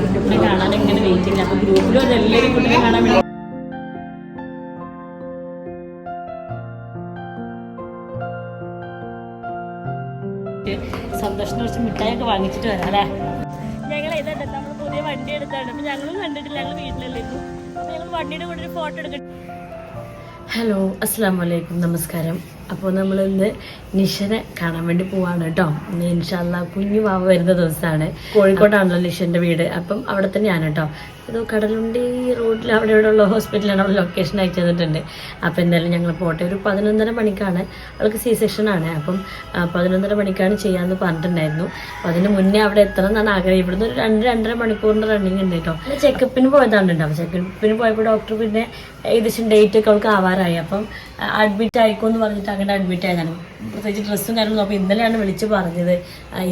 കുട്ടിനെ കാണാൻ ഇങ്ങനെ വെയിറ്റ് ചെയ്യുന്നത് അപ്പൊ ഗ്രൂപ്പിലും അതെല്ലാവരും കുട്ടികളെ കാണാൻ വേണ്ടി. സന്തോഷത്തിന് കുറച്ച് മിഠായൊക്കെ വാങ്ങിച്ചിട്ട് വരാം അല്ലേ? ഞങ്ങൾ ഇതുണ്ട് നമ്മൾ പുതിയ വണ്ടി എടുത്താണ്. അപ്പൊ ഞങ്ങളും കണ്ടിട്ടില്ല ഞങ്ങൾ വീട്ടിലല്ലായിരുന്നു അപ്പൊ ഞങ്ങൾ വണ്ടിയുടെ കൂടെ ഒരു ഫോട്ടോ എടുക്കട്ടെ. ഹലോ അസ്സാം വലൈക്കും നമസ്കാരം. അപ്പോൾ നമ്മൾ ഇന്ന് നിഷനെ കാണാൻ വേണ്ടി പോവാണ് കേട്ടോ. നിഷ ഇൻഷാല്ല കുഞ്ഞു മാവ് വരുന്ന ദിവസമാണ് കോഴിക്കോട്ടാണല്ലോ നിഷന്റെ വീട്. അപ്പം അവിടെ തന്നെയാണ് കേട്ടോ. ഇത് കടലുണ്ടി റോഡിൽ അവിടെ ഇവിടെ ഉള്ള ഹോസ്പിറ്റലാണ് അവിടെ ലൊക്കേഷൻ അയച്ചു തന്നിട്ടുണ്ട് അപ്പോൾ എന്തായാലും ഞങ്ങൾ പോട്ടെ. ഒരു പതിനൊന്നര മണിക്കാണ്. അവൾക്ക് സി സെക്ഷൻ ആണ്. അപ്പം പതിനൊന്നര മണിക്കാണ് ചെയ്യാമെന്ന് പറഞ്ഞിട്ടുണ്ടായിരുന്നു. അപ്പോൾ അതിന് മുന്നേ അവിടെ എത്തണം എന്നാണ് ആഗ്രഹം. ഇവിടുന്ന് ഒരു രണ്ട് രണ്ടര മണിക്കൂറിന്റെ റണ്ണിങ് ഉണ്ട് കേട്ടോ ചെക്കപ്പിന് പോയതാണ് ഉണ്ടാവും ചെക്കപ്പിന് പോയപ്പോൾ ഡോക്ടർ പിന്നെ ഏകദേശം ഡേറ്റ് ഒക്കെ അവൾക്ക് ആവാറായി. അപ്പം അഡ്മിറ്റ് ആയിക്കോ എന്ന് പറഞ്ഞിട്ട് അങ്ങനെ അഡ്മിറ്റ് ആയതാണ്. പ്രത്യേകിച്ച് ഡ്രസ്സും കാര്യങ്ങളും അപ്പോൾ ഇന്നലെയാണ് വിളിച്ച് പറഞ്ഞത്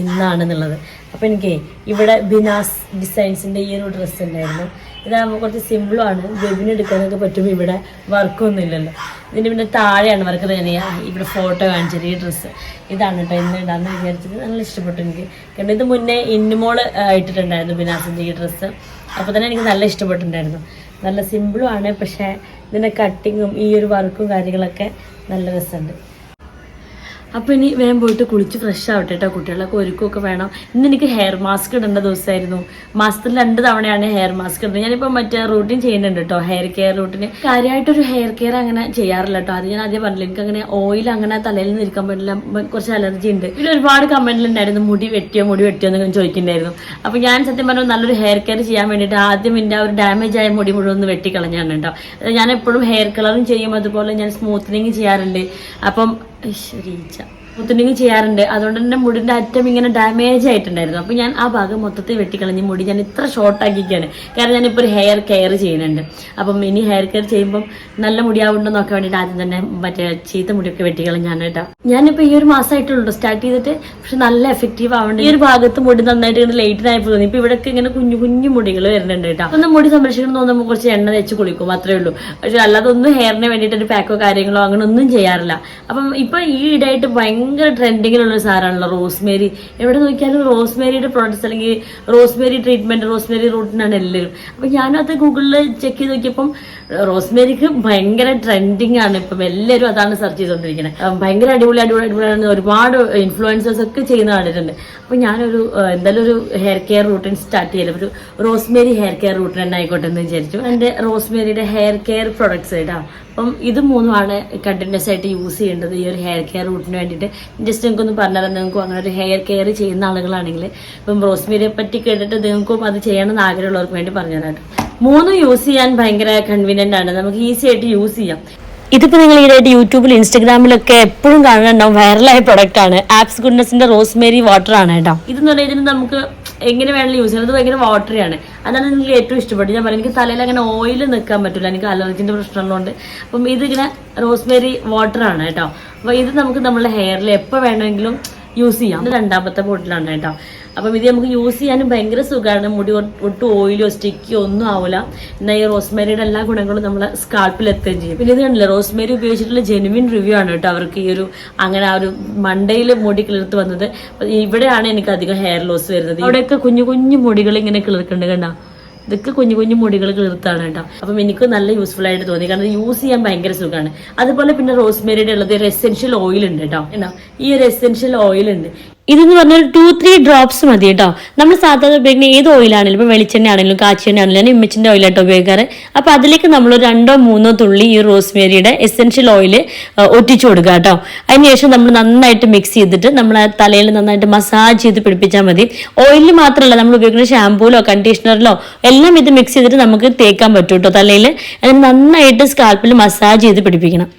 ഇന്നാണെന്നുള്ളത്. അപ്പോൾ എനിക്ക് ഇവിടെ ബിനാസ് ഡിസൈൻസിന്റെ ഈ ഒരു ഡ്രസ്സ് ഉണ്ടായിരുന്നു. ഇതാകുമ്പോൾ കുറച്ച് സിമ്പിളുമാണ് ബെബിന് എടുക്കാനൊക്കെ പറ്റും ഇവിടെ വർക്കൊന്നും ഇല്ലല്ലോ. ഇതിന്റെ പിന്നെ താഴെയാണ് വർക്ക് തന്നെയാ ഇവിടെ ഫോട്ടോ കാണിച്ചത് ഈ ഡ്രസ്സ് ഇതാണ് കേട്ടോ ഇന്ന് ഇടാന്ന് വിചാരിച്ചത്. നല്ല ഇഷ്ടപ്പെട്ടു എനിക്ക്. കാരണം ഇത് മുന്നേ ഇന്നുമോൾ ഇട്ടിട്ടുണ്ടായിരുന്നു ബിനാസിന്റെ ഈ ഡ്രസ്സ് അപ്പോൾ തന്നെ എനിക്ക് നല്ല ഇഷ്ടപ്പെട്ടിട്ടുണ്ടായിരുന്നു. നല്ല സിമ്പിളുമാണ് പക്ഷേ ഇതിന്റെ കട്ടിങ്ങും ഈ ഒരു വർക്കും കാര്യങ്ങളൊക്കെ നല്ല രസമുണ്ട്. അപ്പോൾ ഇനി വേഗം പോയിട്ട് കുളിച്ച് ഫ്രഷ് ആവട്ടെ കേട്ടോ കുട്ടികളൊക്കെ ഒരുക്കമൊക്കെ വേണം. ഇന്ന് എനിക്ക് ഹെയർ മാസ്ക് ഇടേണ്ട ദിവസമായിരുന്നു മാസത്തിൽ രണ്ട് തവണയാണ് ഹെയർ മാസ്ക് ഇടുന്നത്. ഞാനിപ്പോൾ മറ്റേ റൂട്ടീൻ ചെയ്യുന്നുണ്ട് കേട്ടോ ഹെയർ കെയർ റൂട്ടീന് കാര്യമായിട്ടൊരു ഹെയർ കെയർ അങ്ങനെ ചെയ്യാറില്ല കേട്ടോ അത് ഞാൻ ആദ്യം പറഞ്ഞില്ല എനിക്ക് അങ്ങനെ ഓയിൽ അങ്ങനെ തലയിൽ നിൽക്കാൻ പറ്റില്ല. കുറച്ച് അലർജി ഉണ്ട്. പിന്നെ ഒരുപാട് കമന്റിലുണ്ടായിരുന്നു മുടി വെട്ടിയോ മുടി വെട്ടിയോ എന്നൊക്കെ ചോദിക്കുന്നുണ്ടായിരുന്നു. അപ്പോൾ ഞാൻ സത്യം പറഞ്ഞു നല്ലൊരു ഹെയർ കെയർ ചെയ്യാൻ വേണ്ടിയിട്ട് ആദ്യം എന്റെ ആ ഒരു ഡാമേജ് ആയ മുടി മുഴുവൻ ഒന്ന് വെട്ടിക്കളഞ്ഞാണ് കേട്ടോ ഞാൻ എപ്പോഴും ഹെയർ കളറും ചെയ്യും. അതുപോലെ ഞാൻ സ്മൂത്തനിങ് ചെയ്യാറുണ്ട്. അപ്പം ഈശ്വരീച്ച മുത്തുണ്ടെങ്കിൽ ചെയ്യാറുണ്ട്. അതുകൊണ്ട് തന്നെ മുടിന്റെ അറ്റം ഇങ്ങനെ ഡാമേജ് ആയിട്ടുണ്ടായിരുന്നു. അപ്പൊ ഞാൻ ആ ഭാഗം മൊത്തത്തിൽ വെട്ടിക്കളഞ്ഞ് മുടി ഞാൻ ഇത്ര ഷോർട്ട് ആക്കിയിരിക്കുകയാണ്. കാരണം ഞാനിപ്പോൾ ഒരു ഹെയർ കെയർ ചെയ്യുന്നുണ്ട്. അപ്പം ഇനി ഹെയർ കെയർ ചെയ്യുമ്പം നല്ല മുടിയാവുണ്ടോ നോക്കാൻ വേണ്ടിയിട്ട് ആദ്യം തന്നെ മറ്റേ ചീത്ത മുടിയൊക്കെ വെട്ടിക്കളഞ്ഞാണ് കേട്ടോ ഞാനിപ്പോൾ ഈ ഒരു മാസമായിട്ടുള്ളൂ സ്റ്റാർട്ട് ചെയ്തിട്ട് പക്ഷെ നല്ല എഫക്റ്റീവ് ആവുന്നുണ്ട് ഈ ഒരു ഭാഗത്ത് മുടി നന്നായിട്ട് ഇങ്ങനെ ലേറ്റിനായി തോന്നി ഇപ്പൊ ഇവിടെയൊക്കെ ഇങ്ങനെ കുഞ്ഞു കുഞ്ഞു മുടികൾ വരുന്നുണ്ട് കേട്ടോ ഒന്ന് മുടി സംരക്ഷിക്കണം തോന്നുമ്പോൾ കുറച്ച് എണ്ണ തേച്ച് കുളിക്കും. അത്രേ ഉള്ളൂ. പക്ഷെ അല്ലാതെ ഒന്നും ഹെയറിന് വേണ്ടിയിട്ട് ഒരു പാക്കോ കാര്യങ്ങളോ അങ്ങനെ ഒന്നും ചെയ്യാറില്ല. അപ്പം ഇപ്പൊ ഈ ഇടായിട്ട് ഭയങ്കര ട്രെൻഡിങ്ങിലുള്ള ഒരു സാധനമാണല്ലോ റോസ്മേരി എവിടെ നോക്കിയാലും റോസ്മേരിയുടെ പ്രോഡക്ട്സ് അല്ലെങ്കിൽ റോസ്മേരി ട്രീറ്റ്മെന്റ് റോസ്മേരി റൂട്ടിനാണ് എല്ലാവരും. അപ്പൊ ഞാനത് ഗൂഗിളിൽ ചെക്ക് ചെയ്ത് നോക്കിയപ്പം റോസ്മേരിക്ക് ഭയങ്കര ട്രെൻഡിങ് ആണ്. ഇപ്പം എല്ലാവരും അതാണ് സെർച്ച് ചെയ്തുകൊണ്ടിരിക്കുന്നത് ഭയങ്കര അടിപൊളി അടിപൊളി അടിപൊളിയാണ് ഒരുപാട് ഇൻഫ്ലുവൻസേഴ്സ് ഒക്കെ ചെയ്യുന്ന കണ്ടിട്ടുണ്ട്. അപ്പം ഞാനൊരു എന്തായാലും ഒരു ഹെയർ കെയർ റൂട്ടീൻ സ്റ്റാർട്ട് ചെയ്യലും. ഒരു റോസ്മേരി ഹെയർ കെയർ റൂട്ടീൻ തന്നെ ആയിക്കോട്ടെ എന്ന് വിചാരിച്ചു. എന്റെ റോസ്മേരിയുടെ ഹെയർ കെയർ പ്രൊഡക്ട്സ് കേട്ടോ അപ്പം ഇത് മൂന്നുമാണ് കണ്ടിന്യൂസ് ആയിട്ട് യൂസ് ചെയ്യേണ്ടത് ഈ ഒരു ഹെയർ കെയർ റൂട്ടിന് വേണ്ടിയിട്ട്. ജസ്റ്റ് നിങ്ങൾക്കൊന്ന് പറഞ്ഞാൽ നിങ്ങൾക്കും അങ്ങനെ ഒരു ഹെയർ കെയർ ചെയ്യുന്ന ആളുകളാണെങ്കിൽ. ഇപ്പം റോസ്മേരിയെ പറ്റി കേട്ടിട്ട് നിങ്ങൾക്കും അത് ചെയ്യണമെന്ന് ആഗ്രഹമുള്ളവർക്ക് വേണ്ടി പറഞ്ഞു തരാം കേട്ടോ. മൂന്നും യൂസ് ചെയ്യാൻ ഭയങ്കര കൺവീനിയന്റ് ആണ്. നമുക്ക് ഈസി ആയിട്ട് യൂസ് ചെയ്യാം. ഇതിപ്പോൾ നിങ്ങൾ ഈയിടെ യൂട്യൂബിൽ ഇൻസ്റ്റഗ്രാമിലൊക്കെ എപ്പോഴും കാണുന്നുണ്ടാവും. വൈറലായ പ്രൊഡക്റ്റ് ആണ്. ആപ്സ് ഗുഡ്നസിന്റെ റോസ്മേരി വാട്ടർ ആണ് കേട്ടോ. ഇതെന്ന് പറഞ്ഞാൽ ഇതിന് നമുക്ക് എങ്ങനെ വേണമെങ്കിലും യൂസ് ചെയ്യാം. ഇത് ഭയങ്കര വാട്ടറി ആണ്. അതാണ് എനിക്ക് ഏറ്റവും ഇഷ്ടപ്പെട്ടത്. ഞാൻ പറഞ്ഞു എനിക്ക് തലയിൽ അങ്ങനെ ഓയിൽ നിൽക്കാൻ പറ്റില്ല എനിക്ക് അലർജിന്റെ പ്രശ്നമുള്ളതുകൊണ്ട് അപ്പം ഇതിങ്ങനെ റോസ്മേരി വാട്ടർ ആണ് കേട്ടോ. അപ്പോൾ ഇത് നമുക്ക് നമ്മുടെ ഹെയറിൽ എപ്പോൾ വേണമെങ്കിലും യൂസ് ചെയ്യാം. രണ്ടാമത്തെ ബോട്ടിലാണ് കേട്ടോ. അപ്പം ഇത് നമുക്ക് യൂസ് ചെയ്യാനും ഭയങ്കര സുഖമാണ്. മുടി ഒട്ടും ഓയിലോ സ്റ്റിക്കോ ഒന്നും ആവില്ല എന്നാൽ ഈ റോസ്മേരിയുടെ എല്ലാ ഗുണങ്ങളും നമ്മളെ സ്കാൾപ്പിൽ എത്തുകയും ചെയ്യും. പിന്നെ ഇത് കണ്ടില്ല റോസ്മേരി ഉപയോഗിച്ചിട്ടുള്ള ജെനുവിൻ റിവ്യൂ ആണ് കേട്ടോ അവർക്ക് ഈ ഒരു അങ്ങനെ ആ ഒരു മണ്ടയിൽ മുടി കിളിർത്ത് വന്നത്. ഇവിടെയാണ് എനിക്ക് അധികം ഹെയർ ലോസ് വരുന്നത്. ഇവിടെയൊക്കെ കുഞ്ഞു കുഞ്ഞു മുടികൾ ഇങ്ങനെ കിളിർക്കുന്നുണ്ട് കണ്ടോ? ഇതൊക്കെ കുഞ്ഞു കുഞ്ഞു മുടികൾ കിളിർത്താണ് കേട്ടോ. അപ്പം എനിക്ക് നല്ല യൂസ്ഫുൾ ആയിട്ട് തോന്നി. കാരണം യൂസ് ചെയ്യാൻ ഭയങ്കര സുഖമാണ്. അതുപോലെ പിന്നെ റോസ്മേരിയുടെ ഉള്ളത് ഒരു എസെൻഷ്യൽ ഓയിൽ ഉണ്ട് കേട്ടോ. ഈ ഒരു എസെൻഷ്യൽ ഓയിൽ ഉണ്ട്. ഇതെന്ന് പറഞ്ഞാൽ ടു ത്രീ ഡ്രോപ്സ് മതി കേട്ടോ. നമ്മൾ സാധാരണ ഉപയോഗിക്കുന്ന ഏത് ഓയിലാണെങ്കിലും ഇപ്പൊ വെളിച്ചെണ്ണ ആണെങ്കിലും കാച്ചെണ്ണ ആണെങ്കിലും ഇമ്മച്ചിന്റെ ഓയിലാട്ടോ ഉപയോഗിക്കാറ്. അപ്പോൾ അതിലേക്ക് നമ്മൾ രണ്ടോ മൂന്നോ തുള്ളി ഈ റോസ്മേരിയുടെ എസെൻഷ്യൽ ഓയിൽ ഒറ്റിച്ചു കൊടുക്കുക കേട്ടോ. അതിനുശേഷം നമ്മൾ നന്നായിട്ട് മിക്സ് ചെയ്തിട്ട് നമ്മൾ തലയിൽ നന്നായിട്ട് മസാജ് ചെയ്ത് പിടിപ്പിച്ചാൽ മതി. ഓയിലിൽ മാത്രമല്ല നമ്മൾ ഉപയോഗിക്കുന്ന ഷാമ്പൂലോ കണ്ടീഷണറിലോ എല്ലാം ഇത് മിക്സ് ചെയ്തിട്ട് നമുക്ക് തേക്കാൻ പറ്റും കേട്ടോ തലയിൽ നന്നായിട്ട് സ്കാൽപ്പിൽ മസാജ് ചെയ്ത് പിടിപ്പിക്കണം.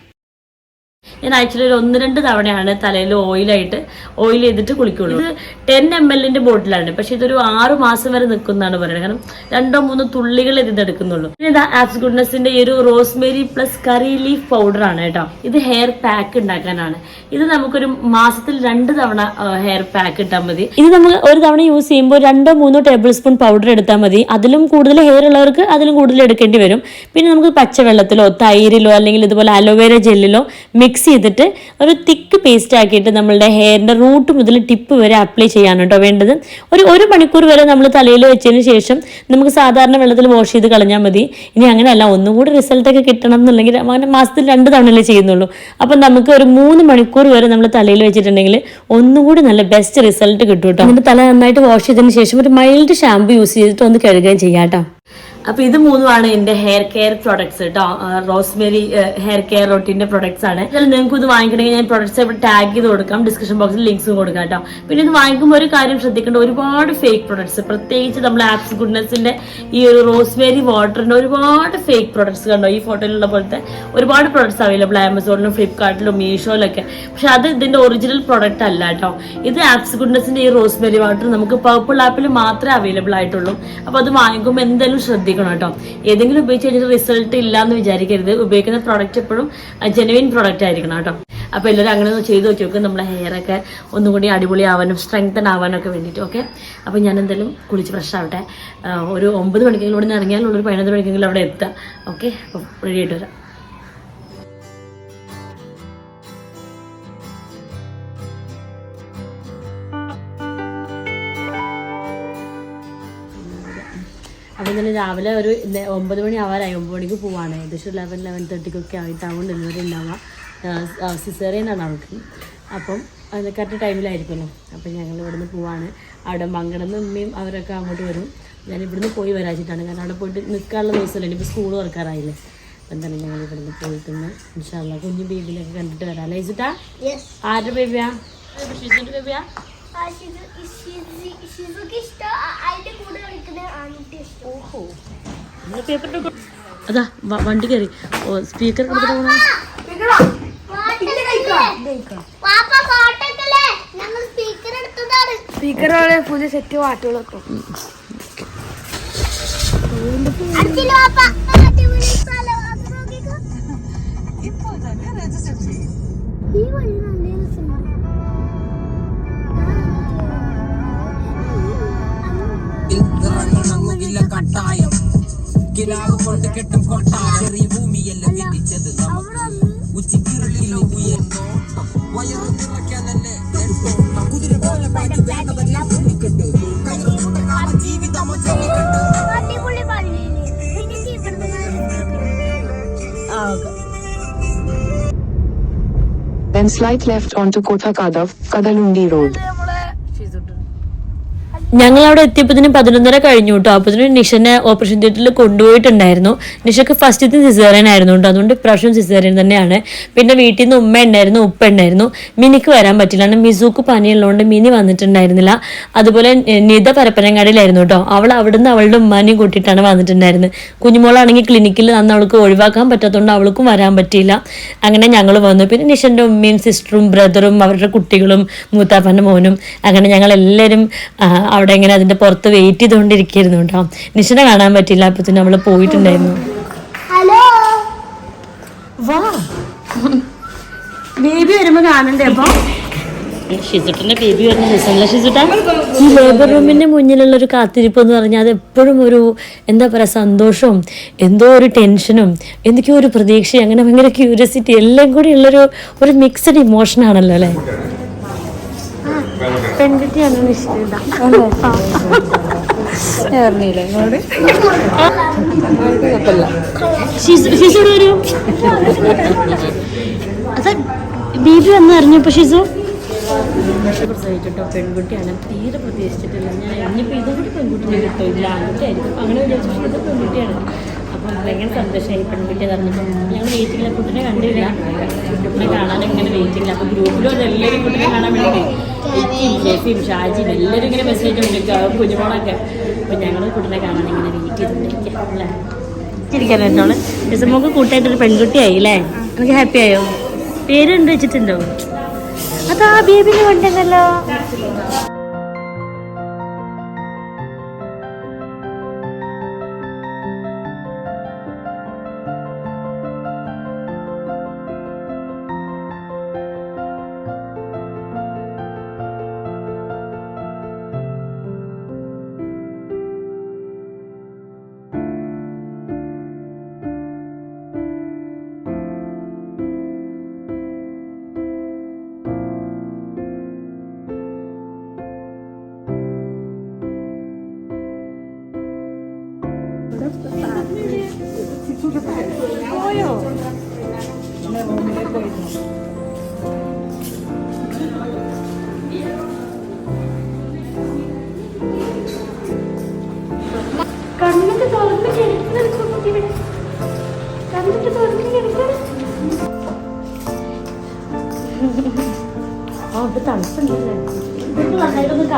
ഞാൻ ആക്ച്വലി ഒരു ഒന്ന് രണ്ട് തവണയാണ് തലയിൽ ഓയിലായിട്ട് ഓയിൽ ചെയ്തിട്ട് കുളിക്കുള്ളൂ. ഇത് ടെൻ എം എല്ലിന്റെ ബോട്ടിലാണ് പക്ഷെ ഇതൊരു ആറ് മാസം വരെ നിൽക്കുന്നതാണ് പറയുന്നത്. കാരണം രണ്ടോ മൂന്നോ തുള്ളികൾ ഇത് എടുക്കുന്നുള്ളൂ. പിന്നെ ഇതാ ആപ്സ് ഗുഡ്നസിന്റെ ഈ ഒരു rosemary plus curry leaf powder ആണ് കേട്ടോ. ഇത് ഹെയർ പാക്ക് ഉണ്ടാക്കാനാണ്. ഇത് നമുക്കൊരു മാസത്തിൽ രണ്ട് തവണ ഹെയർ പാക്ക് ഇട്ടാൽ മതി. ഇത് നമ്മൾ ഒരു തവണ യൂസ് ചെയ്യുമ്പോൾ രണ്ടോ മൂന്നോ ടേബിൾ സ്പൂൺ പൗഡർ എടുത്താൽ മതി. അതിലും കൂടുതൽ ഹെയർ ഉള്ളവർക്ക് അതിലും കൂടുതൽ എടുക്കേണ്ടി വരും. പിന്നെ നമുക്ക് പച്ചവെള്ളത്തിലോ തൈരിലോ അല്ലെങ്കിൽ ഇതുപോലെ അലോവേര ജെല്ലിലോ മിക്സ് ചെയ്തിട്ട് ഒരു തിക്ക് പേസ്റ്റ് ആക്കിയിട്ട് നമ്മളുടെ ഹെയറിന്റെ റൂട്ട് മുതൽ ടിപ്പ് വരെ അപ്ലൈ ചെയ്യാണ് കേട്ടോ വേണ്ടത്. ഒരു ഒരു മണിക്കൂർ വരെ നമ്മൾ തലയിൽ വെച്ചതിന് ശേഷം നമുക്ക് സാധാരണ വെള്ളത്തിൽ വാഷ് ചെയ്ത് കളഞ്ഞാൽ മതി. ഇനി അങ്ങനെയല്ല ഒന്നുകൂടി റിസൾട്ടൊക്കെ കിട്ടണം എന്നുണ്ടെങ്കിൽ അങ്ങനെ മാസത്തിൽ രണ്ട് തവണയല്ലേ ചെയ്യുന്നുള്ളൂ. അപ്പം നമുക്ക് ഒരു മൂന്ന് മണിക്കൂർ വരെ നമ്മൾ തലയിൽ വെച്ചിട്ടുണ്ടെങ്കിൽ ഒന്നുകൂടി നല്ല ബെസ്റ്റ് റിസൾട്ട് കിട്ടും കേട്ടോ എന്നിട്ട് തല നന്നായിട്ട് വാഷ് ചെയ്തതിന് ശേഷം ഒരു മൈൽഡ് ഷാമ്പു യൂസ് ചെയ്തിട്ട് ഒന്ന് കഴുകുകയും ചെയ്യാം കേട്ടോ അപ്പൊ ഇത് മൂന്നുമാണ് എന്റെ ഹെയർ കെയർ പ്രൊഡക്ട്സ് കേട്ടോ റോസ്മേരി ഹെയർ കെയർ റൊട്ടീന്റെ പ്രൊഡക്ട്സ് ആണ്. നിങ്ങൾക്ക് ഇത് വാങ്ങിക്കണമെങ്കിൽ ഞാൻ പ്രൊഡക്ട്സ് ടാഗ് ചെയ്ത് കൊടുക്കാം. ഡിസ്ക്രിപ്ഷൻ ബോക്സിൽ ലിങ്ക്സും കൊടുക്കാം കേട്ടോ പിന്നെ ഇത് വാങ്ങിക്കുമ്പോൾ ഒരു കാര്യം ശ്രദ്ധിക്കേണ്ട ഒരുപാട് ഫേക്ക് പ്രൊഡക്ട്സ് പ്രത്യേകിച്ച് നമ്മൾ ആപ്സ് ഗുഡ്നസിന്റെ ഈ ഒരു റോസ്മേരി വാട്ടറിന്റെ ഒരുപാട് ഫേക്ക് പ്രൊഡക്ട്സ് കണ്ടോ? ഈ ഫോട്ടോയിലുള്ള പോലത്തെ ഒരുപാട് പ്രൊഡക്ട്സ് അവൈലബിൾ ആമസോണിലും ഫ്ലിപ്കാർട്ടിലും മീഷോയിലൊക്കെ പക്ഷെ അത് ഇതിന്റെ ഒറിജിനൽ പ്രൊഡക്റ്റ് അല്ല കേട്ടോ ഇത് ആപ്സ് ഗുഡ്നസിന്റെ ഈ റോസ്മേരി വാട്ടർ നമുക്ക് പർപ്പിൾ ആപ്പിൽ മാത്രമേ അവൈലബിൾ ആയിട്ടുള്ളൂ. അപ്പൊ അത് വാങ്ങിക്കുമ്പോൾ എന്തായാലും ശ്രദ്ധിക്കണം കേട്ടോ. ഏതെങ്കിലും ഉപയോഗിച്ച് കഴിഞ്ഞിട്ട് റിസൾട്ട് ഇല്ല എന്ന് വിചാരിക്കരുത്. ഉപയോഗിക്കുന്ന പ്രോഡക്റ്റ് എപ്പോഴും ജെനുവിൻ പ്രോഡക്റ്റ് ആയിരിക്കണം കേട്ടോ. അപ്പൊ എല്ലാവരും അങ്ങനെ ഒന്ന് ചെയ്ത് നോക്കി നോക്കും. നമ്മുടെ ഹെയർ ഒക്കെ ഒന്നും കൂടി അടിപൊളിയാവാനും സ്ട്രെങ്തൻ ആവാനും ഒക്കെ വേണ്ടിയിട്ട് ഓക്കെ അപ്പൊ ഞാൻ എന്തായാലും കുളിച്ച് ഫ്രഷ് ആവട്ടെ. ഒരു ഒമ്പത് മണിക്കെങ്കിലും ഇവിടെ നിന്ന് ഒരു പതിനൊന്ന് മണിക്കെങ്കിലും അവിടെ എത്താം. ഓക്കെ അപ്പോൾ റെഡി ആയിട്ട് വരാം. തന്നെ രാവിലെ ഒരു ഒമ്പത് മണി ആവാറായി. ഒമ്പത് മണിക്ക് പോവാണ്. ഏകദേശം ലെവൻ ലെവൻ തേർട്ടിക്കൊക്കെ ആയിട്ടാവും ഡെലിവറി ഉണ്ടാവുക. സിസേറിയനാണ് അവൾക്ക്. അപ്പം അത് കറക്റ്റ് ടൈമിലായിരിക്കുമല്ലോ അപ്പം ഞങ്ങൾ ഇവിടുന്ന് പോവാണ്. അവിടെ മങ്കടന്ന് ഉമ്മയും അവരൊക്കെ അങ്ങോട്ട് വരും. ഞാൻ ഇവിടുന്ന് പോയി വരാച്ചിട്ടാണ്. കാരണം അവിടെ പോയിട്ട് നിൽക്കാനുള്ള ദിവസമല്ലേ. ഇനിയിപ്പോൾ സ്കൂൾ തുറക്കാറായില്ലേ അപ്പം തന്നെ ഞങ്ങൾ ഇവിടുന്ന് പോയിട്ടുണ്ട്. ഇൻഷാല്ല കുഞ്ഞു ബേബിയിലൊക്കെ കണ്ടിട്ട് വരാം. ലൈസിട്ടാ ആരുടെ ബേബിയാ ബേബിയാ അതാ വണ്ടി കയറി. ഓ സ്പീക്കർ സ്പീക്കർ പുതിയ സെറ്റ് പാട്ടുകളൊക്കെ. ഈ വഴി നല്ല രസമുണ്ട്. ഇറങ്ങണമെന്നില്ല കട്ടായം. കിനാവ് കൊണ്ട് കെട്ടും കൊട്ടായ ചെറിയ ഭൂമിയല്ല വിധിച്ചത് നമുക്ക് ഉച്ചക്കിരളിൽ ഉയർന്നോ വയറ് നിറയ്ക്കാനല്ലേ നെട്ടോട്ടം. കുതിര പോലെ പാടി വേണ്ടതെല്ലാം ഉണ്ണിക്കെട്ട് കയറുകൊണ്ട് കാമ ജീവിതമോ ചെല്ലിക്കെട്ട് Then slight left onto Kotha Kadav, Kadalundi Road. ഞങ്ങൾ അവിടെ എത്തിയപ്പോഴത്തേനും പതിനൊന്നര കഴിഞ്ഞു കേട്ടോ. അപ്പോഴത്തേനും നിഷനെ ഓപ്പറേഷൻ തിയേറ്ററിൽ കൊണ്ടുപോയിട്ടുണ്ടായിരുന്നു. നിഷക്ക് ഫസ്റ്റത്തെ സിസേറിയൻ ആയിരുന്നു കേട്ടോ. അതുകൊണ്ട് ഇപ്രാവശ്യം സിസേറിയൻ തന്നെയാണ്. പിന്നെ വീട്ടിൽ നിന്ന് ഉമ്മ ഉണ്ടായിരുന്നു ഉപ്പ ഉണ്ടായിരുന്നു. മിനിക്ക് വരാൻ പറ്റില്ല. മിസുക്ക് പനിയുള്ളതുകൊണ്ട് മിനി വന്നിട്ടുണ്ടായിരുന്നില്ല. അതുപോലെ നിത പരപ്പനങ്ങാടിയിലായിരുന്നു കേട്ടോ. അവൾ അവിടുന്ന് അവളുടെ ഉമ്മാനെയും കൂട്ടിയിട്ടാണ് വന്നിട്ടുണ്ടായിരുന്നത്. കുഞ്ഞുമോളാണെങ്കിൽ ക്ലിനിക്കിൽ അന്ന് അവൾക്ക് ഒഴിവാക്കാൻ പറ്റാത്തതുകൊണ്ട് അവൾക്കും വരാൻ പറ്റിയില്ല. അങ്ങനെ ഞങ്ങൾ വന്നു. പിന്നെ നിഷന്റെ ഉമ്മയും സിസ്റ്ററും ബ്രദറും അവരുടെ കുട്ടികളും മൂത്താപ്പന്റെ മോനും. അങ്ങനെ ഞങ്ങൾ എല്ലാവരും അവിടെ ഇങ്ങനെ അതിന്റെ പുറത്ത് വെയിറ്റ് ചെയ്തുകൊണ്ടിരിക്കുന്നു കേട്ടോ. നിഷിനെ കാണാൻ പറ്റില്ല അപ്പത്തിന് നമ്മൾ പോയിട്ടുണ്ടായിരുന്നു. ഹലോ വാ. ബേബി വരുമ്പോൾ കാണണ്ടേ അപ്പൊ? ഷിസുട്ടന്റെ ബേബി വരുന്ന ദിവസമല്ല ഷിസുട്ട? ഈ ലേബർ റൂമിന്റെ മുന്നിലുള്ള ഒരു കാത്തിരിപ്പ് എന്ന് പറഞ്ഞാൽ അത് എപ്പോഴും ഒരു എന്താ പറയാ സന്തോഷവും എന്തോ ഒരു ടെൻഷനും എന്തൊക്കെയോ ഒരു പ്രതീക്ഷയും അങ്ങനെ ഭയങ്കര ക്യൂരിയോസിറ്റി എല്ലാം കൂടി ഉള്ളൊരു ഒരു മിക്സഡ് ഇമോഷൻ ആണല്ലോ അല്ലേ? പെൺകുട്ടിയാണ് നിശ്ചിത ഷിസു ഒരു അതാ ബേബി വന്ന് അറിഞ്ഞപ്പോ ഷിസു? പ്രസവിച്ചിട്ടോ? പെൺകുട്ടിയാണ്. തീരെ പ്രതീക്ഷിച്ചിട്ടില്ല. ഞാൻ ഇനിയിപ്പോൾ ഇതുകൂടി പെൺകുട്ടിനെ കിട്ടും. ഇല്ല ആൺകുട്ടിയായിരിക്കും അങ്ങനെ വിചാരിച്ചു പക്ഷേ ഇത് പെൺകുട്ടിയാണ്. ഭയങ്കര സന്തോഷമായി. പെൺകുട്ടിയെ അറിഞ്ഞപ്പോൾ ഞങ്ങൾ വെയിറ്റിംഗില്ല കുട്ടിനെ കണ്ടില്ല. കുട്ടിനെ കാണാൻ ഇങ്ങനെ വെയിറ്റിംഗ് അപ്പോൾ ഗ്രൂപ്പിലും എല്ലാവരും കുട്ടിനെ കാണാൻ വേണ്ടി ജെഫിയും ഷാജിയും എല്ലാവരും ഇങ്ങനെ മെസ്സേജ് കൊണ്ടിരിക്കുക കുഞ്ഞുമോളൊക്കെ. അപ്പോൾ ഞങ്ങൾ കുട്ടിനെ കാണാൻ ഇങ്ങനെ വെയിറ്റ് ചെയ്തിട്ടുണ്ടായിരിക്കും അല്ലേ? ചിരിക്കാൻ എന്നോൾ കൂട്ടായിട്ടൊരു പെൺകുട്ടിയായി അല്ലേ? എനിക്ക് ഹാപ്പി ആയോ? പേരുണ്ട് വെച്ചിട്ടുണ്ടോ? അതാ ബേബിന് കൊണ്ടുവന്നല്ലോ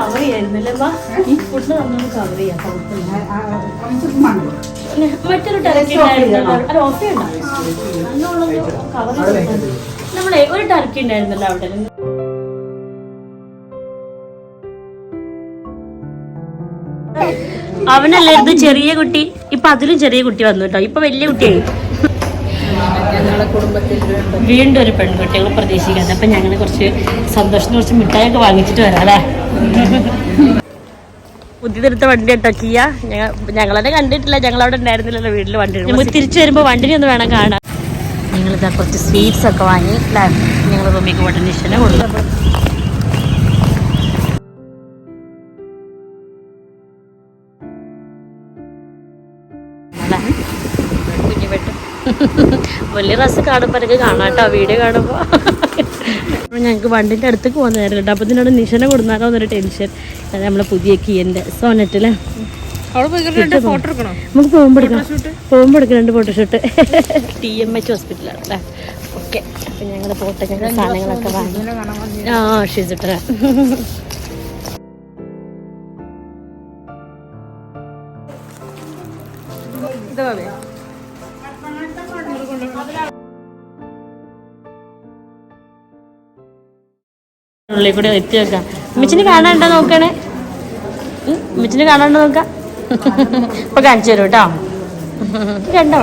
കവർ ചെയ്യായിരുന്നല്ലേ അമ്മ ഈ ഫുഡ് നന്നായി കവർ ചെയ്യാം തണുപ്പില്ല മറ്റൊരു ടർക്കി ഉണ്ടായിരുന്നല്ലോ അത് ഓഫ് ചെയ്യണ്ട കവർ നമ്മളെ ഒരു ടർക്കി ഉണ്ടായിരുന്നല്ലോ അവിടെ അവനല്ലായിരുന്നു ചെറിയ കുട്ടി ഇപ്പൊ അതിലും ചെറിയ കുട്ടി വന്നു കേട്ടോ ഇപ്പൊ വലിയ കുട്ടിയായി വീണ്ടും? ഒരു പെൺകുട്ടി ഞങ്ങൾ പ്രതീക്ഷിക്കുന്നത് അപ്പം ഞങ്ങൾ കുറച്ച് സന്തോഷത്തിന് കുറച്ച് മിഠായിയൊക്കെ വാങ്ങിച്ചിട്ട് വരാം അല്ലേ? പുതിയതെടുത്ത വണ്ടി കേട്ടോ കിയ? ഞങ്ങൾ ഞങ്ങളെ കണ്ടിട്ടില്ല. ഞങ്ങൾ അവിടെ ഉണ്ടായിരുന്നില്ലല്ലോ വീട്ടിൽ വണ്ടി നമുക്ക് തിരിച്ചു വരുമ്പോൾ വണ്ടിനെ ഒന്ന് വേണം കാണാൻ. ഞങ്ങളിതാ കുറച്ച് സ്വീറ്റ്സ് ഒക്കെ വാങ്ങി അല്ലേ? ഞങ്ങൾ റൂമിക്ക് പോട്ടെ നിഷനെ വലിയ റസ് കാണുമ്പോൾ എനിക്ക് കാണാട്ടോ കേട്ടോ വീഡിയോ കാണുമ്പോൾ ഞങ്ങൾക്ക് വണ്ടിന്റെ അടുത്തേക്ക് പോകുന്ന നേരം കേട്ടോ അപ്പോൾ ഇതിനോട് നിഷനെ കൊടുന്നാലോ എന്നൊരു ടെൻഷൻ അതായത് നമ്മളെ പുതിയ കീയന്റെ സോനറ്റിലെ എടുക്കണോ? നമുക്ക് പോകുമ്പോൾ എടുക്കാം. പോകുമ്പോൾ എടുക്കാം രണ്ട് ഫോട്ടോഷൂട്ട് ടി എം എച്ച് ഹോസ്പിറ്റലാണ് അല്ലേ ഓക്കെ അപ്പം ഞങ്ങൾ പോട്ടെ ഞങ്ങൾ സാധനങ്ങളൊക്കെ വാങ്ങി. ആ ഷിസിട്ട ഉള്ളിൽ കൂടി എത്തി വെക്കാം മിച്ചിന് കാണാണ്ടോ നോക്കണേ? അമ്മച്ചിന് മിച്ചിന് കാണാണ്ടോ നോക്കാം? ഇപ്പൊ കാണിച്ചു തരും കേട്ടോ കണ്ടോ?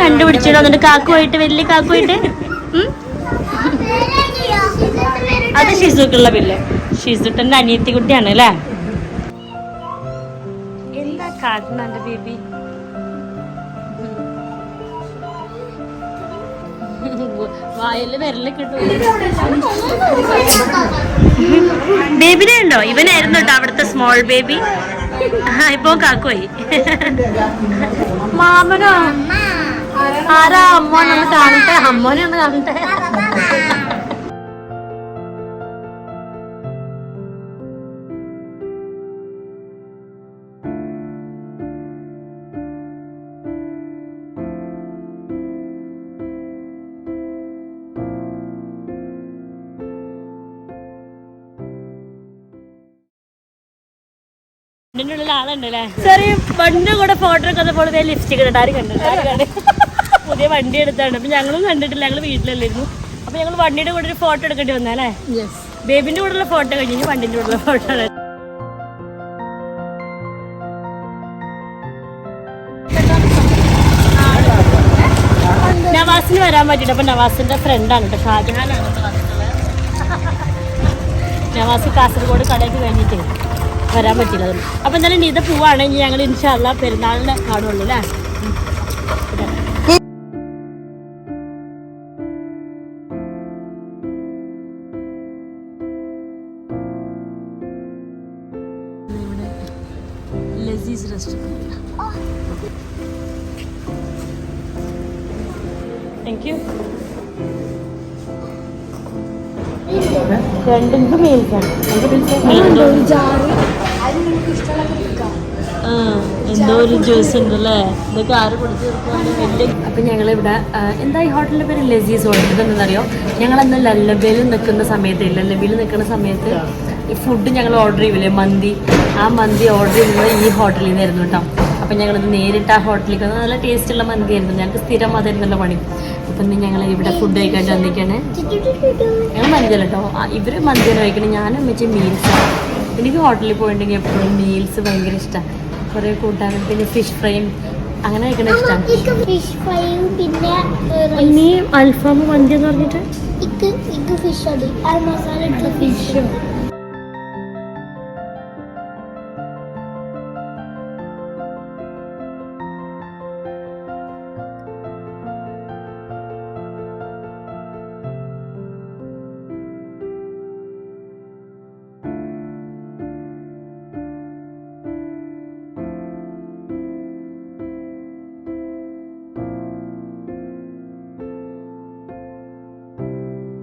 കണ്ടുപിടിച്ചിടോ എന്നിട്ട് കാക്കുമായിട്ട് വലിയ കാക്കുമായിട്ട്? അത് ഷിസുക്കുള്ള പിള്ളേ ഷിസുട്ടന്റെ അനിയത്തി കുട്ടിയാണ് അല്ലേ? എന്താ കാട്ടണ എന്റെ ബേബി? വായൽ വിരലൊക്കെ കിട്ടും ബേബിനെ ഉണ്ടോ? ഇവനായിരുന്നു കേട്ടോ അവിടുത്തെ സ്മോൾ ബേബി ഇപ്പൊ കാക്കുമായി മാമനോ? ആരാ അമ്മോനൊന്ന് കാണട്ടെ? അമ്മോനെ ഒന്ന് കാണട്ടെ? ചെറിയ പണ്ട് കൂടെ ഫോട്ടോ ഒക്കെ പോലെ ലിപ്സ്റ്റിക് ഇട്ടിട്ട് ആരും കണ്ടിട്ടുണ്ട് കണ്ടു പുതിയ വണ്ടി എടുത്താണ്. അപ്പൊ ഞങ്ങളും കണ്ടിട്ടില്ല ഞങ്ങൾ വീട്ടിലല്ലായിരുന്നു. അപ്പൊ ഞങ്ങൾ വണ്ടിയുടെ കൂടെ ഒരു ഫോട്ടോ എടുക്കേണ്ടി വന്നാലേ ബേബിന്റെ കൂടെയുള്ള ഫോട്ടോ കഴിഞ്ഞു ഇനി വണ്ടിന്റെ കൂടെയുള്ള ഫോട്ടോ ആണ്. നവാസിന് വരാൻ പറ്റിയിട്ട് അപ്പൊ നവാസിന്റെ ഫ്രണ്ടാണ് കേട്ടോ ഷാജഹാനാണ് നവാസ് കാസർഗോഡ് കടയ്ക്ക് കഴിഞ്ഞിട്ട് വരാൻ പറ്റില്ല അപ്പൊ എന്തായാലും നീത പോവാണെങ്കിൽ ഞങ്ങൾ ഇൻഷാല്ല പെരുന്നാളിന് കാണുള്ളൂ അല്ലേ? എന്തോ ഒരു ജ്യൂസ് ഉണ്ട് അല്ലേ ഇതൊക്കെ ആര് കുടിച്ചു അപ്പം ഞങ്ങളിവിടെ എന്താ ഈ ഹോട്ടലിന്റെ പേര്? ലസീസ് ഹോട്ടൽ അറിയോ? ഞങ്ങൾ അന്ന് ലല്ലബയിൽ നിൽക്കുന്ന സമയത്ത് ലല്ലബയിൽ നിൽക്കുന്ന സമയത്ത് ഈ ഫുഡ് ഞങ്ങൾ ഓർഡർ ചെയ്യില്ലേ മന്തി. ആ മന്തി ഓർഡർ ചെയ്യുന്നത് ഈ ഹോട്ടലിൽ നിന്നായിരുന്നു കേട്ടോ. അപ്പം ഞങ്ങളിത് നേരിട്ട് ആ ഹോട്ടലിൽ നല്ല ടേസ്റ്റ് ഉള്ള മന്തി ആയിരുന്നു ഞങ്ങൾക്ക് സ്ഥിരം അതായിരുന്നല്ലോ പണി. അപ്പം ഇന്ന് ഞങ്ങൾ ഇവിടെ ഫുഡ് കഴിക്കാൻ വന്നിരിക്കുകയാണ് ഞങ്ങൾ മഞ്ചൽ കേട്ടോ ഇവർ മഞ്ചൽ കഴിക്കണം ഞാനും വെച്ച് മീൽസ് എനിക്ക് ഹോട്ടലിൽ പോയിട്ടുണ്ടെങ്കിൽ എപ്പോഴും മീൽസ് ഭയങ്കര ഇഷ്ടമാണ് കുറേ കൂട്ടാനും പിന്നെ ഫിഷ് ഫ്രൈയും അങ്ങനെ കഴിക്കണ ഇഷ്ടമാണ് ഫിഷ് ഫ്രൈയും പിന്നെ ഇനി അൽഫാമും മന്തി എന്ന് പറഞ്ഞിട്ട്? ഫിഷ് മസാല ഫിഷ്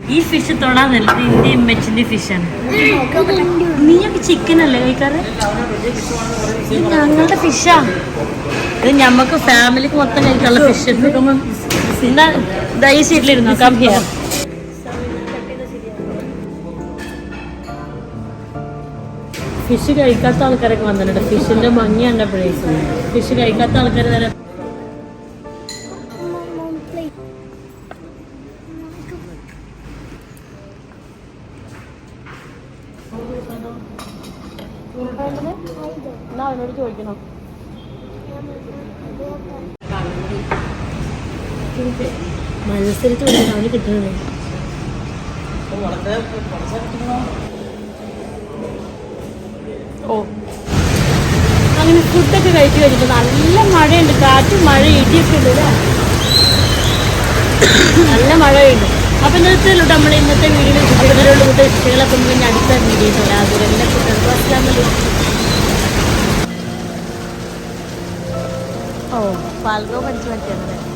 ഈ ഫിഷ് തൊടാൻ നല്ലത് ഇന്ത്യ ഇമ്മച്ചിന്റെ ഫിഷാണ് നീയൊക്കെ ചിക്കൻ അല്ലേ കഴിക്കാറ്? ഞങ്ങളുടെ ഫിഷാ ഇത് ഞമ്മക്ക് ഫാമിലിക്ക് മൊത്തം കഴിക്കാനുള്ള ഫിഷ് എന്നാ ഈ സീറ്റിലിരുന്നു കം ഫിഷ് കഴിക്കാത്ത ആൾക്കാരൊക്കെ വന്നിട്ടുണ്ട്. ഫിഷിന്റെ ഭംഗി കണ്ടപ്പോഴേ. ഫിഷ് കഴിക്കാത്ത ആൾക്കാർ നേരെ എന്നാ അവനോട് ചോദിക്കണം. മനസ്സിൽ വിളിക്കണം അവന് കിട്ടണേ ഓ. അങ്ങനെ ഫുഡൊക്കെ കഴിച്ചു കഴിഞ്ഞിട്ട് നല്ല മഴയുണ്ട്. കാറ്റും മഴ ഇടിയൊക്കെ ഉണ്ട് അല്ലേ? നല്ല മഴയുണ്ട്. അപ്പം ഇന്നത്തെ നമ്മൾ ഇന്നത്തെ വീഡിയോയിൽ കുട്ടികളുടെ കുട്ടികളെ നമുക്ക് അടുത്ത വീഡിയോസ് വരാം അതുപോലെ बाल को मंच मंच